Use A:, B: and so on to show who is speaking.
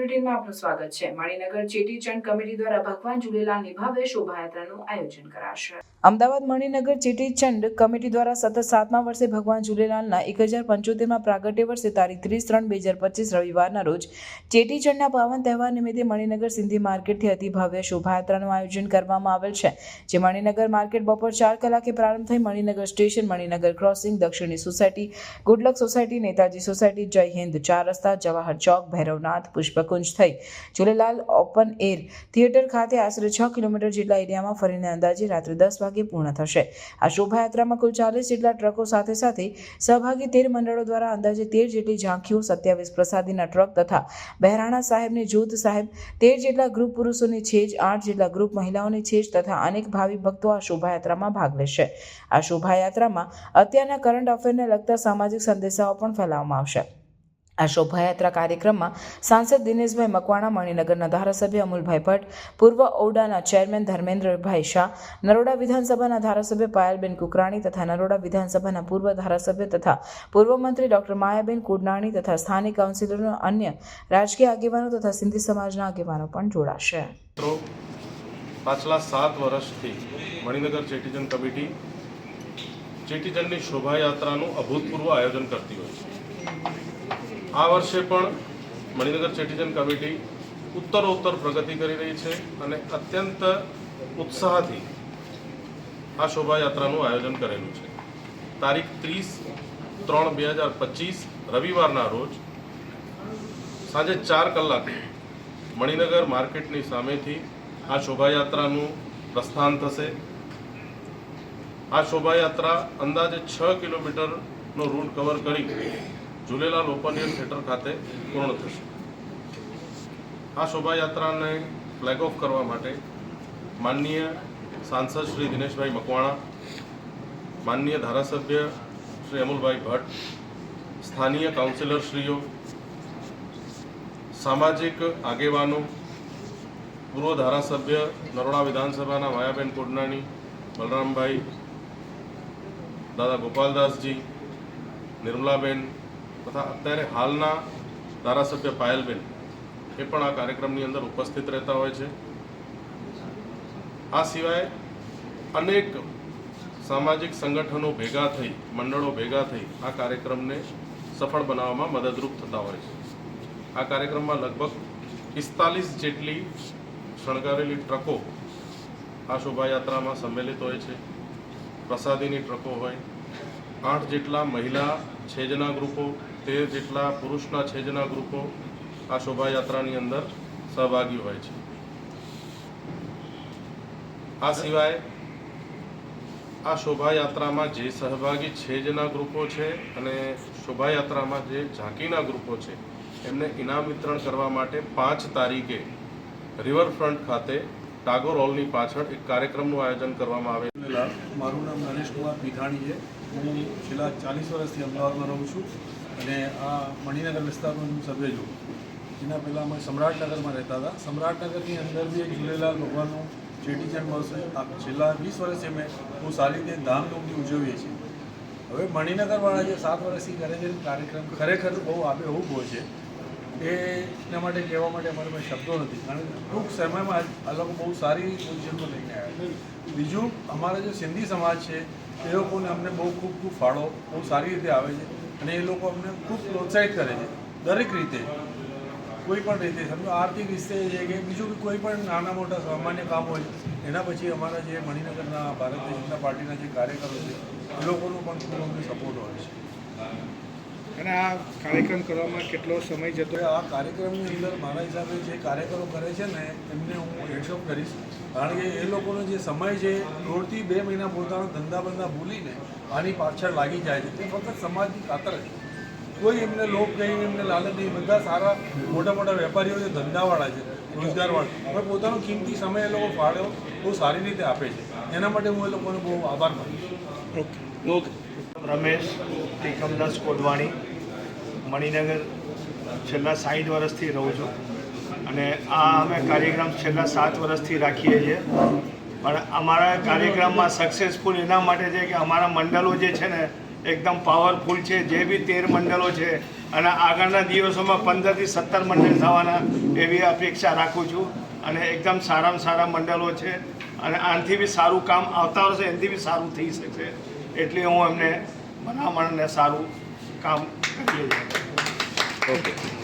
A: બુલેટિનમાં આપનું સ્વાગત છે. મણિનગર ચેટીચંડ કમિટી દ્વારા ભગવાન ઝૂલેલાલ નિભાવે શોભાયાત્રાનું આયોજન કરાશે. અમદાવાદ મણિનગર ચેટીચંડ કમિટી દ્વારા સતત સાતમા વર્ષે ભગવાન ઝૂલેલાલના એક હજાર પંચોતેરમાં પ્રાગટ્ય વર્ષે તારીખ ત્રીસ ત્રણ બે હજાર પચીસ રવિવારના રોજ ચેટીચંડના પાવન તહેવાર નિમિત્તે મણિનગર સિંધી માર્કેટથી અતિ ભવ્ય શોભાયાત્રાનું આયોજન કરવામાં આવેલ છે, જે મણિનગર માર્કેટ બપોર ચાર કલાકે પ્રારંભ થઈ Maninagar station, Maninagar crossing, Dakshini society, good luck society, Netaji society, Jai Hind, ચાર રસ્તા, જવાહર ચોક, ભૈરવનાથ પુષ્પકુંજ થઈ. ઝૂલેલાલ ઓપન એર થિયેટર ખાતે આશરે છ કિલોમીટર જેટલા એરિયામાં ફરીને અંદાજે રાત્રે દસ વાગે પૂર્ણ થશે. આ શોભાયાત્રામાં કુલ ચાલીસ જેટલા ટ્રકો સાથે સાથે સહભાગી તેર મંડળો દ્વારા અંદાજે તેર જેટલી ઝાંખીઓ સત્યાવીસ પ્રસાદીના ટ્રક તથા બહેરાણા સાહેબની જૂથ સાહેબ, તેર જેટલા ગ્રુપ પુરુષોની છેજ, આઠ જેટલા ગ્રુપ મહિલાઓની છેજ તથા અનેક ભાવિ ભક્તો આ શોભાયાત્રામાં ભાગ લેશે. આ શોભાયાત્રામાં અત્યારના કરંટ અફેરને લગતા સામાજિક સંદેશાઓ પણ ફેલાવવામાં આવશે. આ શોભાયાત્રા કાર્યક્રમમાં સાંસદ દિનેશભાઈ મકવાણા, મણિનગરના ધારાસભ્ય અમુલભાઈ ભટ્ટ, પૂર્વ ઔડાના ચેરમેન ધર્મેન્દ્રભાઈ શાહ, નરોડા વિધાનસભાના ધારાસભ્ય પાયલબેન કુકરાણી તથા નરોડા વિધાનસભાના પૂર્વ ધારાસભ્ય તથા પૂર્વ મંત્રી ડોક્ટર માયાબેન કુડનાણી તથા સ્થાનિક કાઉન્સિલરો અન્ય રાજકીય આગેવાનો તથા સિંધી સમાજના આગેવાનો પણ જોડાશે.
B: પાછલા સાત વર્ષથી મણિનગર ચેટીજન કમિટી ચેટીજનની શોભાયાત્રાનું અભૂતપૂર્વ આયોજન કરતી હોય છે. આ વર્ષે પણ મણિનગર ચેટીચંદ કમિટી ઉત્તરોત્તર પ્રગતિ કરી રહી છે અને અત્યંત ઉત્સાહથી આ શોભાયાત્રાનું આયોજન કરેલું છે. તારીખ ત્રીસ ત્રણ બે હજાર પચીસ, રવિવારના રોજ સાંજે ચાર કલાકે મણિનગર માર્કેટની સામેથી આ શોભાયાત્રાનું પ્રસ્થાન થશે. આ શોભાયાત્રા અંદાજે છ કિલોમીટરનો રૂટ કવર કરી ઝૂલેલાલ ઓપન એર થિયેટર ખાતે પૂર્ણ થશે. આ શોભાયાત્રાને ફ્લેગ ઓફ કરવા માટે માનનીય સાંસદ શ્રી દિનેશભાઈ મકવાણા, માનનીય ધારાસભ્ય શ્રી અમુલભાઈ ભટ્ટ, સ્થાનીય કાઉન્સિલરશ્રીઓ સામાજિક આગેવાનો, પૂર્વ ધારાસભ્ય નરોડા વિધાનસભાના માયાબેન કોડનાણી, બલરામભાઈ, દાદા ગોપાલદાસજી, નિર્મલાબેન તથા અત્યારે હાલના ધારાસભ્ય પાયલબેન એ પણ આ કાર્યક્રમની અંદર ઉપસ્થિત રહેતા હોય છે. આ સિવાય અનેક સામાજિક સંગઠનો ભેગા થઈ, મંડળો ભેગા થઈ આ કાર્યક્રમને સફળ બનાવવામાં મદદરૂપ થતા હોય છે. આ કાર્યક્રમમાં લગભગ પિસ્તાલીસ જેટલી શણગારેલી ટ્રકો આ શોભાયાત્રામાં સંમેલિત હોય છે. પ્રસાદીની ટ્રકો હોય આઠ જેટલા મહિલા છેજના ગ્રુપો, તેર જેટલા પુરુષના છેજના ગ્રુપો આ શોભાયાત્રાની અંદર સહભાગી હોય છે. આ સિવાય આ શોભાયાત્રામાં જે સહભાગી છેજના ગ્રુપો છે અને શોભાયાત્રામાં જે ઝાંકીના ગ્રુપો છે, એમને ઇનામ વિતરણ કરવા માટે પાંચ તારીખે રિવરફ્રન્ટ ખાતે ટાગોર હોલની પાછળ એક કાર્યક્રમનું આયોજન કરવામાં આવે
C: મારું નામ નરેશ કુમાર ભીખાણી છે. હું છેલ્લા ચાલીસ વર્ષથી અમદાવાદમાં રહું છું અને આ મણિનગર વિસ્તારનો હું સભ્ય જેના એના પહેલાં અમે સમ્રાટનગરમાં રહેતા હતા. સમ્રાટનગરની અંદર બી એક ઝૂલેલાલ ભગવાનનું મળશે. આ છેલ્લા વીસ વર્ષથી અમે બહુ સારી રીતે ધામધૂમથી ઉજવીએ છીએ. હવે મણિનગરવાળા જે સાત વર્ષથી કરે છે કાર્યક્રમ ખરેખર બહુ આબેહૂબ હોય છે. એ એના માટે કહેવા માટે અમારે કોઈ શબ્દો નથી. કારણ કે ટૂંક સમયમાં આ લોકો બહુ સારી પોઝિશનમાં લઈને આવ્યા બીજું, અમારા જે સિંધી સમાજ છે એ લોકોને અમને બહુ ખૂબ ખૂબ ફાળો, બહુ સારી રીતે આવે છે અને એ લોકો અમને ખૂબ પ્રોત્સાહિત કરે છે, દરેક રીતે. કોઈ પણ રીતે, સમજો, આર્થિક રીતે છે કે બીજું કોઈ પણ નાના મોટા સામાન્ય કામ હોય, એના પછી અમારા જે મણિનગરના ભારતીય જનતા પાર્ટીના જે કાર્યકરો છે, એ લોકોનો પણ ખૂબ અમને સપોર્ટ હોય છે.
D: અને આ કાર્યક્રમ કરવામાં કેટલો સમય જતો?
C: આ કાર્યક્રમની અંદર મારા હિસાબે જે કાર્યકરો કરે છે ને એમને હું હેડશોપ કરીશ. કારણ કે એ લોકોનો જે સમય છે દોઢથી બે મહિના પોતાના ધંધા બંધા ભૂલીને આની પાછળ લાગી જાય છે. તે ફક્ત સમાજની ખાતર છે કોઈ એમને લોભ નહીં એમને લાલચ નહીં. બધા સારા મોટા મોટા વેપારીઓ જે ધંધાવાળા છે રોજગારવાળા. પણ પોતાનો કિંમતી સમય એ લોકો ફાળો બહુ સારી રીતે આપે છે. એના માટે હું એ લોકોનો બહુ આભાર માનું છું.
D: ઓકે ઓકે
E: રમેશ ટીકમદાસ કોડવાણી મણિનગર છેલ્લા સાઠ વર્ષથી રહું છું. અને આ અમે કાર્યક્રમ છેલ્લા સાત વર્ષથી રાખીએ છીએ. પણ અમારા કાર્યક્રમમાં સક્સેસફુલ એના માટે છે કે અમારા મંડળો જે છે ને, એકદમ પાવરફુલ છે. જે બી તેર મંડળો છે, અને આગળના દિવસોમાં પંદરથી સત્તર મંડળ થવાના એવી અપેક્ષા રાખું છું. અને એકદમ સારામાં સારા મંડળો છે. અને આનાથી બી સારું કામ આવતા વર્ષે એનાથી બી સારું થઈ શકશે. એટલે હું એમને ભલામણ સારું કામ
F: કરી